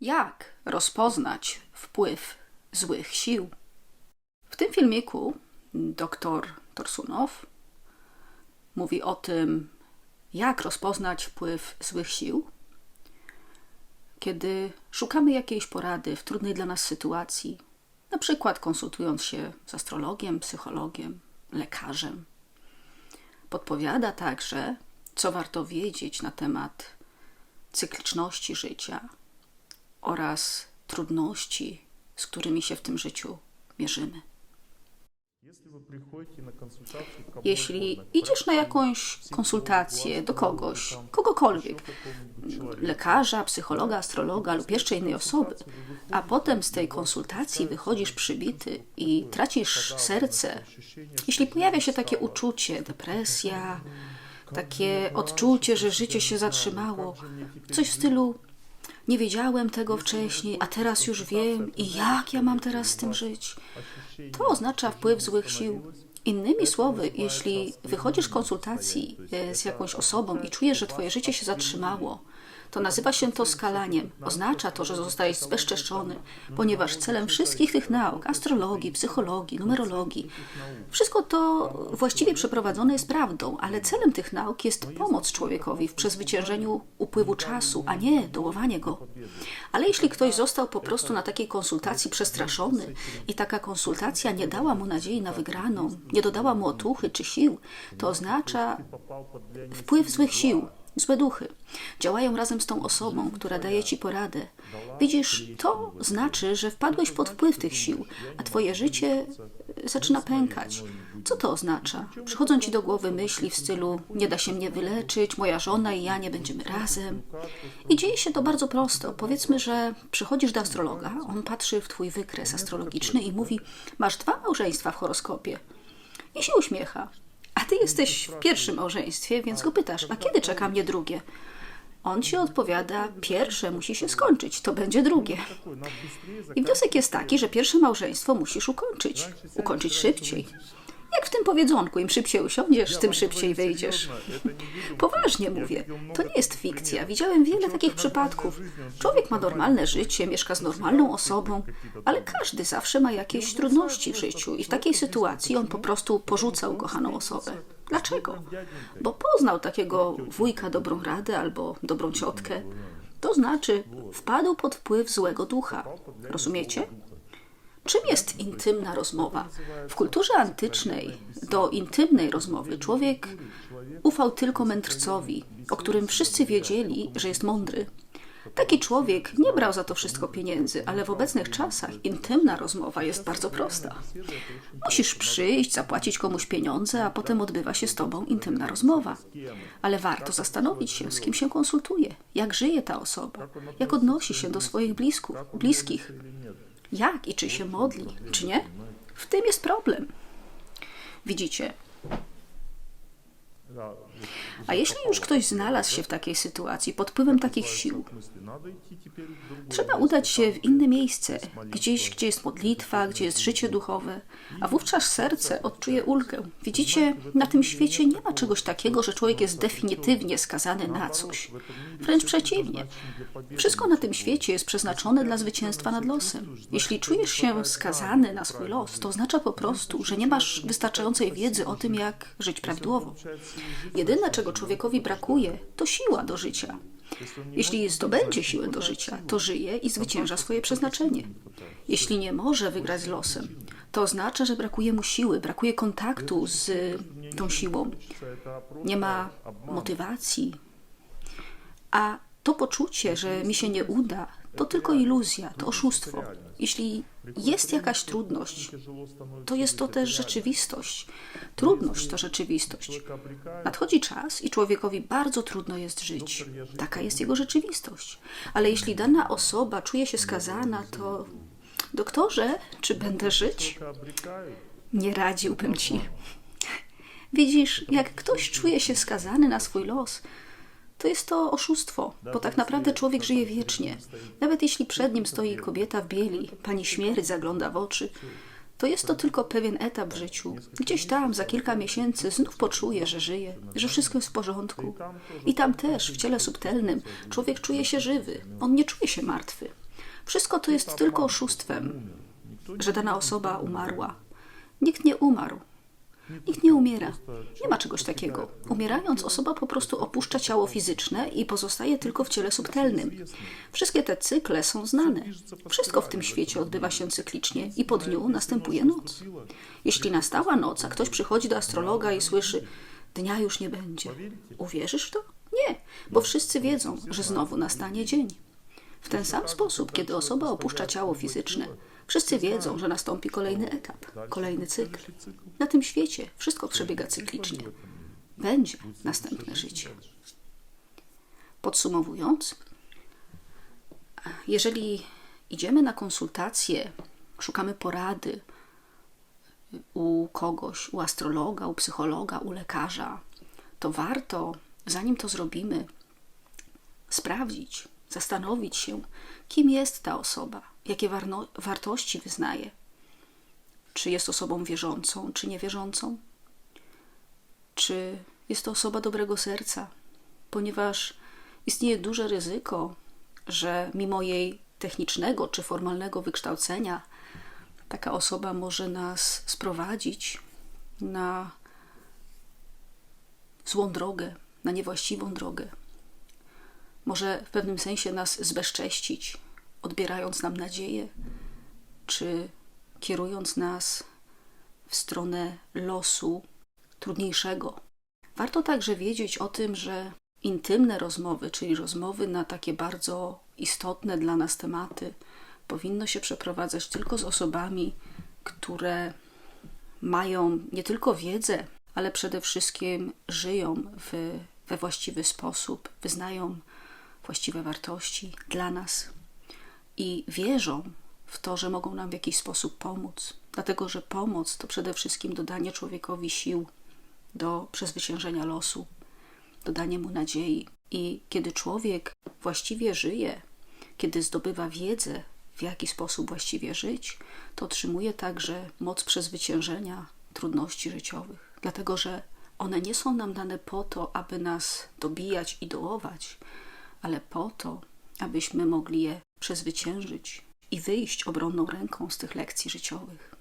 Jak rozpoznać wpływ złych sił? W tym filmiku dr Torsunow mówi o tym, jak rozpoznać wpływ złych sił, kiedy szukamy jakiejś porady w trudnej dla nas sytuacji, na przykład konsultując się z astrologiem, psychologiem, lekarzem. Podpowiada także, co warto wiedzieć na temat cykliczności życia oraz trudności, z którymi się w tym życiu mierzymy. Jeśli idziesz na jakąś konsultację do kogoś, kogokolwiek, lekarza, psychologa, astrologa lub jeszcze innej osoby, a potem z tej konsultacji wychodzisz przybity i tracisz serce, jeśli pojawia się takie uczucie, depresja, takie odczucie, że życie się zatrzymało, coś w stylu nie wiedziałem tego wcześniej, a teraz już wiem i jak ja mam teraz z tym żyć. To oznacza wpływ złych sił. Innymi słowy, jeśli wychodzisz konsultacji e, z jakąś osobą i czujesz, że twoje życie się zatrzymało, to nazywa się to skalaniem. Oznacza to, że zostajesz zbezczeszczony, ponieważ celem wszystkich tych nauk, astrologii, psychologii, numerologii, wszystko to właściwie przeprowadzone jest prawdą, ale celem tych nauk jest pomoc człowiekowi w przezwyciężeniu upływu czasu, a nie dołowanie go. Ale jeśli ktoś został po prostu na takiej konsultacji przestraszony i taka konsultacja nie dała mu nadziei na wygraną, nie dodała mu otuchy czy sił, to oznacza wpływ złych sił, Złe duchy działają razem z tą osobą, która daje ci poradę. Widzisz, to znaczy, że wpadłeś pod wpływ tych sił, a twoje życie zaczyna pękać. Co to oznacza? Przychodzą ci do głowy myśli w stylu: Nie da się mnie wyleczyć, moja żona i ja nie będziemy razem. I dzieje się to bardzo prosto. Powiedzmy, że przychodzisz do astrologa, on patrzy w twój wykres astrologiczny i mówi: Masz dwa małżeństwa w horoskopie. I się uśmiecha. A ty jesteś w pierwszym małżeństwie, więc go pytasz, a kiedy czeka mnie drugie? On ci odpowiada, pierwsze musi się skończyć, to będzie drugie. I wniosek jest taki, że pierwsze małżeństwo musisz ukończyć, ukończyć szybciej. Jak w tym powiedzonku, im szybciej usiądziesz, tym szybciej wyjdziesz. Poważnie mówię, to nie jest fikcja. Widziałem wiele takich przypadków. Człowiek ma normalne życie, mieszka z normalną osobą, ale każdy zawsze ma jakieś trudności w życiu i w takiej sytuacji on po prostu porzuca ukochaną osobę. Dlaczego? Bo poznał takiego wujka dobrą radę albo dobrą ciotkę. To znaczy, wpadł pod wpływ złego ducha. Rozumiecie? Czym jest intymna rozmowa? W kulturze antycznej do intymnej rozmowy człowiek ufał tylko mędrcowi, o którym wszyscy wiedzieli, że jest mądry. Taki człowiek nie brał za to wszystko pieniędzy, ale w obecnych czasach intymna rozmowa jest bardzo prosta. Musisz przyjść, zapłacić komuś pieniądze, a potem odbywa się z tobą intymna rozmowa. Ale warto zastanowić się, z kim się konsultuje, jak żyje ta osoba, jak odnosi się do swoich blisków, bliskich, jak i czy się modli, czy nie? W tym jest problem. Widzicie? A jeśli już ktoś znalazł się w takiej sytuacji pod wpływem takich sił, trzeba udać się w inne miejsce, gdzieś, gdzie jest modlitwa, gdzie jest życie duchowe, a wówczas serce odczuje ulgę. Widzicie, na tym świecie nie ma czegoś takiego, że człowiek jest definitywnie skazany na coś. Wręcz przeciwnie. Wszystko na tym świecie jest przeznaczone dla zwycięstwa nad losem. Jeśli czujesz się skazany na swój los, to oznacza po prostu, że nie masz wystarczającej wiedzy o tym, jak żyć prawidłowo. Jedyne, czego człowiekowi brakuje, to siła do życia. Jeśli zdobędzie siłę do życia, to żyje i zwycięża swoje przeznaczenie. Jeśli nie może wygrać z losem, to oznacza, że brakuje mu siły, brakuje kontaktu z tą siłą. Nie ma motywacji. A to poczucie, że mi się nie uda, to tylko iluzja, to oszustwo. Jeśli jest jakaś trudność, to jest to też rzeczywistość. Trudność to rzeczywistość. Nadchodzi czas i człowiekowi bardzo trudno jest żyć. Taka jest jego rzeczywistość. Ale jeśli dana osoba czuje się skazana, to doktorze, czy będę żyć? Nie radziłbym ci. Widzisz, jak ktoś czuje się skazany na swój los, to jest to oszustwo, bo tak naprawdę człowiek żyje wiecznie. Nawet jeśli przed nim stoi kobieta w bieli, pani śmierć zagląda w oczy, to jest to tylko pewien etap w życiu. Gdzieś tam, za kilka miesięcy, znów poczuje, że żyje, że wszystko jest w porządku. I tam też, w ciele subtelnym, człowiek czuje się żywy, on nie czuje się martwy. Wszystko to jest tylko oszustwem, że dana osoba umarła. Nikt nie umarł. Nikt nie umiera. Nie ma czegoś takiego. Umierając, osoba po prostu opuszcza ciało fizyczne i pozostaje tylko w ciele subtelnym. Wszystkie te cykle są znane. Wszystko w tym świecie odbywa się cyklicznie i po dniu następuje noc. Jeśli nastała noc, a ktoś przychodzi do astrologa i słyszy, dnia już nie będzie, uwierzysz w to? Nie, bo wszyscy wiedzą, że znowu nastanie dzień. W ten sam sposób, kiedy osoba opuszcza ciało fizyczne, wszyscy wiedzą, że nastąpi kolejny etap, kolejny cykl. Na tym świecie wszystko przebiega cyklicznie. Będzie następne życie. Podsumowując, jeżeli idziemy na konsultacje, szukamy porady u kogoś, u astrologa, u psychologa, u lekarza, to warto, zanim to zrobimy, sprawdzić, zastanowić się, kim jest ta osoba, jakie warno, wartości wyznaje. Czy jest osobą wierzącą, czy niewierzącą? Czy jest to osoba dobrego serca? Ponieważ istnieje duże ryzyko, że mimo jej technicznego czy formalnego wykształcenia, taka osoba może nas sprowadzić na złą drogę, na niewłaściwą drogę. Może w pewnym sensie nas zbezcześcić, odbierając nam nadzieję, czy kierując nas w stronę losu trudniejszego. Warto także wiedzieć o tym, że intymne rozmowy, czyli rozmowy na takie bardzo istotne dla nas tematy, powinno się przeprowadzać tylko z osobami, które mają nie tylko wiedzę, ale przede wszystkim żyją w, we właściwy sposób, wyznają właściwe wartości dla nas i wierzą w to, że mogą nam w jakiś sposób pomóc. Dlatego, że pomoc to przede wszystkim dodanie człowiekowi sił do przezwyciężenia losu, dodanie mu nadziei. I kiedy człowiek właściwie żyje, kiedy zdobywa wiedzę, w jaki sposób właściwie żyć, to otrzymuje także moc przezwyciężenia trudności życiowych. Dlatego, że one nie są nam dane po to, aby nas dobijać i dołować, ale po to, abyśmy mogli je przezwyciężyć i wyjść obronną ręką z tych lekcji życiowych.